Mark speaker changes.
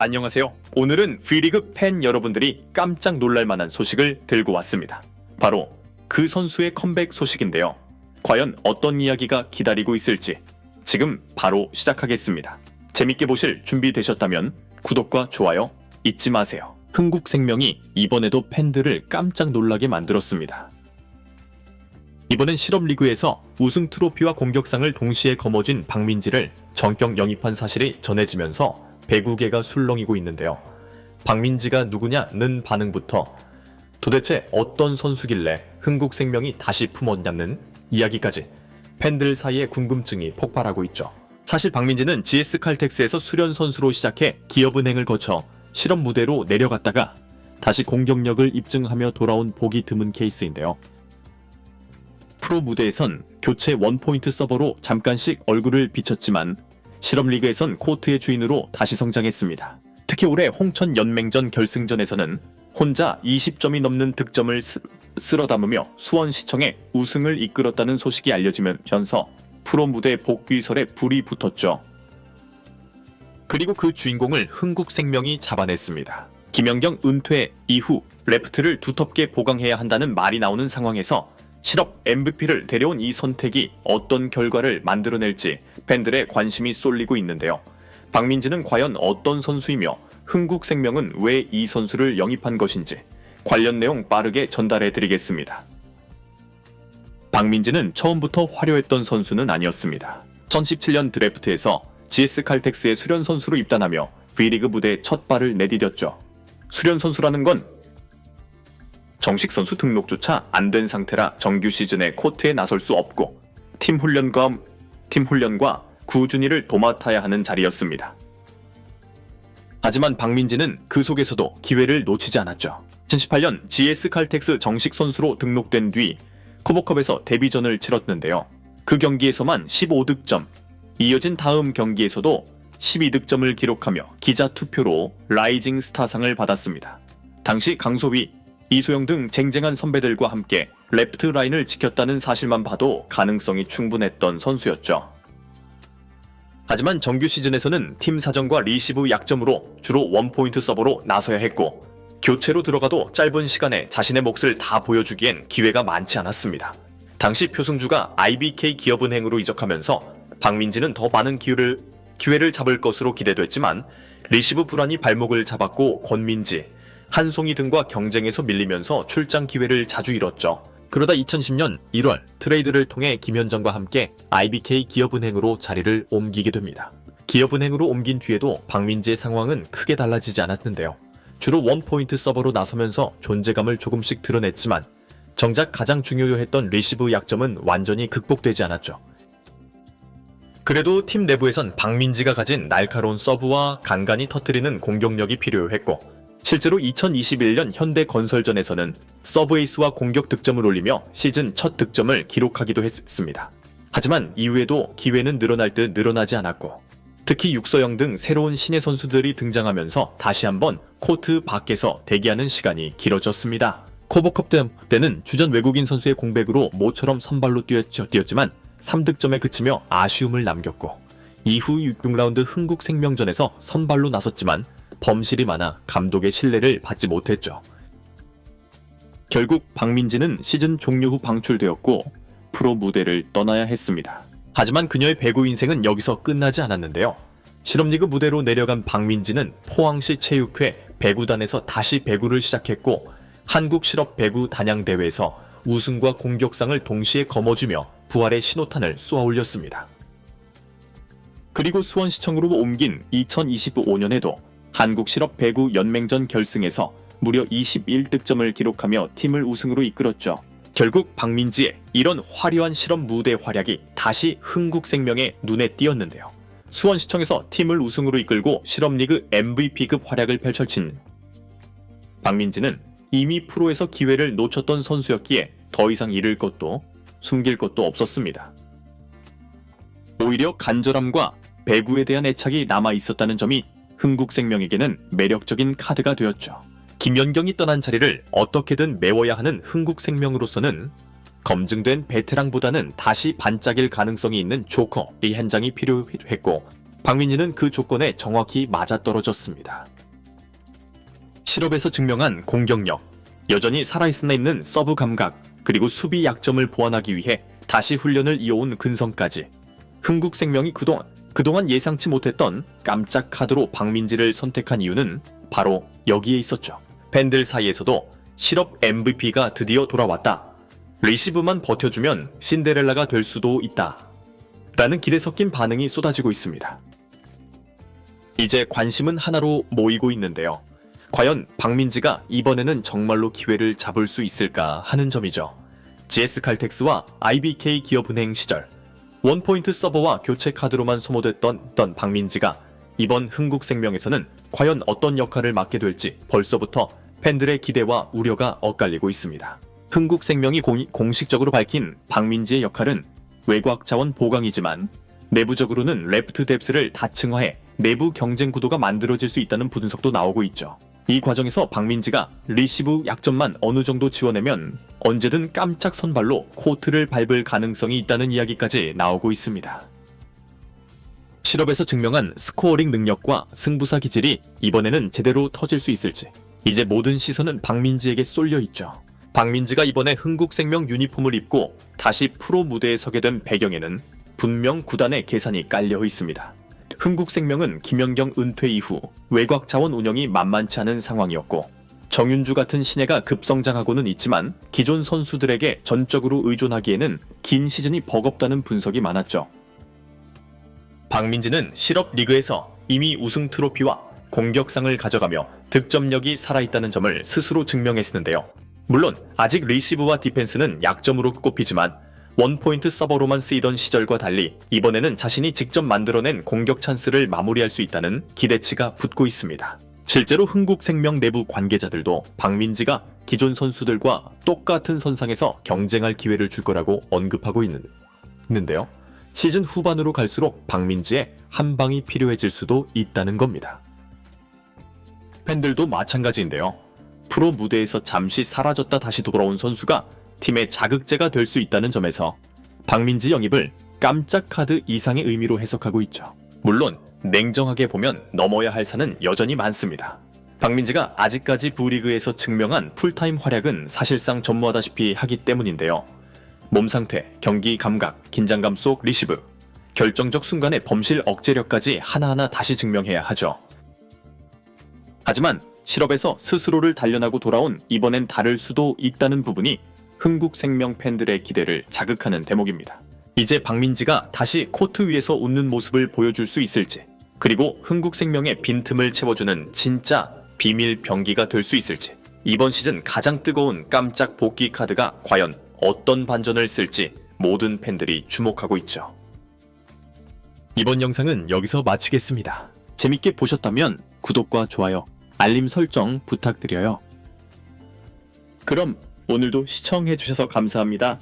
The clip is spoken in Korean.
Speaker 1: 안녕하세요. 오늘은 V리그 팬 여러분들이 깜짝 놀랄 만한 소식을 들고 왔습니다. 바로 그 선수의 컴백 소식인데요. 과연 어떤 이야기가 기다리고 있을지 지금 바로 시작하겠습니다. 재밌게 보실 준비 되셨다면 구독과 좋아요 잊지 마세요. 흥국생명이 이번에도 팬들을 깜짝 놀라게 만들었습니다. 이번엔 실업리그에서 우승 트로피와 공격상을 동시에 거머쥔 박민지를 전격 영입한 사실이 전해지면서 배구계가 술렁이고 있는데요. 박민지가 누구냐는 반응부터 도대체 어떤 선수길래 흥국생명이 다시 품었냐는 이야기까지 팬들 사이에 궁금증이 폭발하고 있죠. 사실 박민지는 GS 칼텍스에서 수련 선수로 시작해 기업은행을 거쳐 실업 무대로 내려갔다가 다시 공격력을 입증하며 돌아온 보기 드문 케이스인데요. 프로 무대에선 교체 원포인트 서버로 잠깐씩 얼굴을 비쳤지만 실업리그에선 코트의 주인으로 다시 성장했습니다. 특히 올해 홍천 연맹전 결승전에서는 혼자 20점이 넘는 득점을 쓰, 쓸어 담으며 수원시청에 우승을 이끌었다는 소식이 알려지면서 프로 무대 복귀설에 불이 붙었죠. 그리고 그 주인공을 흥국생명이 잡아냈습니다. 김연경 은퇴 이후 레프트를 두텁게 보강해야 한다는 말이 나오는 상황에서 실업 MVP를 데려온 이 선택이 어떤 결과를 만들어낼지 팬들의 관심이 쏠리고 있는데요. 박민지는 과연 어떤 선수이며 흥국생명은 왜 이 선수를 영입한 것인지 관련 내용 빠르게 전달해 드리겠습니다. 박민지는 처음부터 화려했던 선수는 아니었습니다. 2017년 드래프트에서 GS 칼텍스의 수련 선수로 입단하며 V리그 무대에 첫 발을 내디뎠죠. 수련 선수라는 건 정식 선수 등록조차 안 된 상태라 정규 시즌에 코트에 나설 수 없고 팀 훈련과 팀 훈련과 꾸준히를 도맡아야 하는 자리였습니다. 하지만 박민지는 그 속에서도 기회를 놓치지 않았죠. 2018년 GS 칼텍스 정식 선수로 등록된 뒤 쿠보컵에서 데뷔전을 치렀는데요. 그 경기에서만 15득점, 이어진 다음 경기에서도 12득점을 기록하며 기자 투표로 라이징 스타상을 받았습니다. 당시 강소희, 이소영 등 쟁쟁한 선배들과 함께 레프트 라인을 지켰다는 사실만 봐도 가능성이 충분했던 선수였죠. 하지만 정규 시즌에서는 팀 사정과 리시브 약점으로 주로 원포인트 서버로 나서야 했고 교체로 들어가도 짧은 시간에 자신의 몫을 다 보여주기엔 기회가 많지 않았습니다. 당시 표승주가 IBK 기업은행으로 이적하면서 박민지는 더 많은 기회를, 기회를 잡을 것으로 기대됐지만 리시브 불안이 발목을 잡았고 권민지, 한송이 등과 경쟁에서 밀리면서 출장 기회를 자주 잃었죠. 그러다 2010년 1월 트레이드를 통해 김현정과 함께 IBK 기업은행으로 자리를 옮기게 됩니다. 기업은행으로 옮긴 뒤에도 박민지의 상황은 크게 달라지지 않았는데요. 주로 원포인트 서버로 나서면서 존재감을 조금씩 드러냈지만 정작 가장 중요했던 리시브 약점은 완전히 극복되지 않았죠. 그래도 팀 내부에선 박민지가 가진 날카로운 서브와 간간히 터트리는 공격력이 필요했고 실제로 2021년 현대건설전에서는 서브에이스와 공격 득점을 올리며 시즌 첫 득점을 기록하기도 했습니다. 하지만 이후에도 기회는 늘어날 듯 늘어나지 않았고 특히 육서영 등 새로운 신예 선수들이 등장하면서 다시 한번 코트 밖에서 대기하는 시간이 길어졌습니다. 코보컵 때는 주전 외국인 선수의 공백으로 모처럼 선발로 뛰었지만 3득점에 그치며 아쉬움을 남겼고 이후 6라운드 흥국생명전에서 선발로 나섰지만 범실이 많아 감독의 신뢰를 받지 못했죠. 결국 박민지는 시즌 종료 후 방출되었고 프로 무대를 떠나야 했습니다. 하지만 그녀의 배구 인생은 여기서 끝나지 않았는데요. 실업리그 무대로 내려간 박민지는 포항시 체육회 배구단에서 다시 배구를 시작했고 한국 실업 배구 단양 대회에서 우승과 공격상을 동시에 거머쥐며 부활의 신호탄을 쏘아 올렸습니다. 그리고 수원시청으로 옮긴 2025년에도 한국 실업 배구 연맹전 결승에서 무려 21득점을 기록하며 팀을 우승으로 이끌었죠. 결국 박민지의 이런 화려한 실업 무대 활약이 다시 흥국생명의 눈에 띄었는데요. 수원시청에서 팀을 우승으로 이끌고 실업리그 MVP급 활약을 펼쳐친 박민지는 이미 프로에서 기회를 놓쳤던 선수였기에 더 이상 잃을 것도 숨길 것도 없었습니다. 오히려 간절함과 배구에 대한 애착이 남아 있었다는 점이 흥국생명에게는 매력적인 카드가 되었죠. 김연경이 떠난 자리를 어떻게든 메워야 하는 흥국생명으로서는 검증된 베테랑보다는 다시 반짝일 가능성이 있는 조커 이 현장이 필요했고 박민지는 그 조건에 정확히 맞아떨어졌습니다. 실업에서 증명한 공격력, 여전히 살아있으나 있는 서브 감각, 그리고 수비 약점을 보완하기 위해 다시 훈련을 이어온 근성까지 흥국생명이 그동안, 그동안 예상치 못했던 깜짝 카드로 박민지를 선택한 이유는 바로 여기에 있었죠. 팬들 사이에서도 실업 MVP가 드디어 돌아왔다. 리시브만 버텨주면 신데렐라가 될 수도 있다. 라는 기대 섞인 반응이 쏟아지고 있습니다. 이제 관심은 하나로 모이고 있는데요. 과연 박민지가 이번에는 정말로 기회를 잡을 수 있을까 하는 점이죠. GS 칼텍스와 IBK 기업은행 시절 원포인트 서버와 교체 카드로만 소모됐던 던 박민지가 이번 흥국생명에서는 과연 어떤 역할을 맡게 될지 벌써부터 팬들의 기대와 우려가 엇갈리고 있습니다. 흥국생명이 공, 공식적으로 밝힌 박민지의 역할은 외곽 자원 보강이지만 내부적으로는 레프트 뎁스를 다층화해 내부 경쟁 구도가 만들어질 수 있다는 분석도 나오고 있죠. 이 과정에서 박민지가 리시브 약점만 어느 정도 지워내면 언제든 깜짝 선발로 코트를 밟을 가능성이 있다는 이야기까지 나오고 있습니다. 실업에서 증명한 스코어링 능력과 승부사 기질이 이번에는 제대로 터질 수 있을지 이제 모든 시선은 박민지에게 쏠려 있죠. 박민지가 이번에 흥국생명 유니폼을 입고 다시 프로 무대에 서게 된 배경에는 분명 구단의 계산이 깔려 있습니다. 흥국생명은 김연경 은퇴 이후 외곽 자원 운영이 만만치 않은 상황이었고 정윤주 같은 신예가 급성장하고는 있지만 기존 선수들에게 전적으로 의존하기에는 긴 시즌이 버겁다는 분석이 많았죠. 박민지는 실업 리그에서 이미 우승 트로피와 공격상을 가져가며 득점력이 살아있다는 점을 스스로 증명했는데요. 물론 아직 리시브와 디펜스는 약점으로 꼽히지만 원포인트 서버로만 쓰이던 시절과 달리 이번에는 자신이 직접 만들어낸 공격 찬스를 마무리할 수 있다는 기대치가 붙고 있습니다. 실제로 흥국생명 내부 관계자들도 박민지가 기존 선수들과 똑같은 선상에서 경쟁할 기회를 줄 거라고 언급하고 있는, 있는데요. 시즌 후반으로 갈수록 박민지의 한 방이 필요해질 수도 있다는 겁니다. 팬들도 마찬가지인데요. 프로 무대에서 잠시 사라졌다 다시 돌아온 선수가 팀의 자극제가 될 수 있다는 점에서 박민지 영입을 깜짝 카드 이상의 의미로 해석하고 있죠. 물론 냉정하게 보면 넘어야 할 산은 여전히 많습니다. 박민지가 아직까지 부리그에서 증명한 풀타임 활약은 사실상 전무하다시피 하기 때문인데요. 몸 상태, 경기 감각, 긴장감 속 리시브, 결정적 순간의 범실 억제력까지 하나하나 다시 증명해야 하죠. 하지만 실업에서 스스로를 단련하고 돌아온 이번엔 다를 수도 있다는 부분이 흥국생명 팬들의 기대를 자극하는 대목입니다. 이제 박민지가 다시 코트 위에서 웃는 모습을 보여줄 수 있을지, 그리고 흥국생명의 빈틈을 채워주는 진짜 비밀 병기가 될 수 있을지, 이번 시즌 가장 뜨거운 깜짝 복귀 카드가 과연 어떤 반전을 쓸지 모든 팬들이 주목하고 있죠. 이번 영상은 여기서 마치겠습니다. 재밌게 보셨다면 구독과 좋아요, 알림 설정 부탁드려요. 그럼 오늘도 시청해주셔서 감사합니다.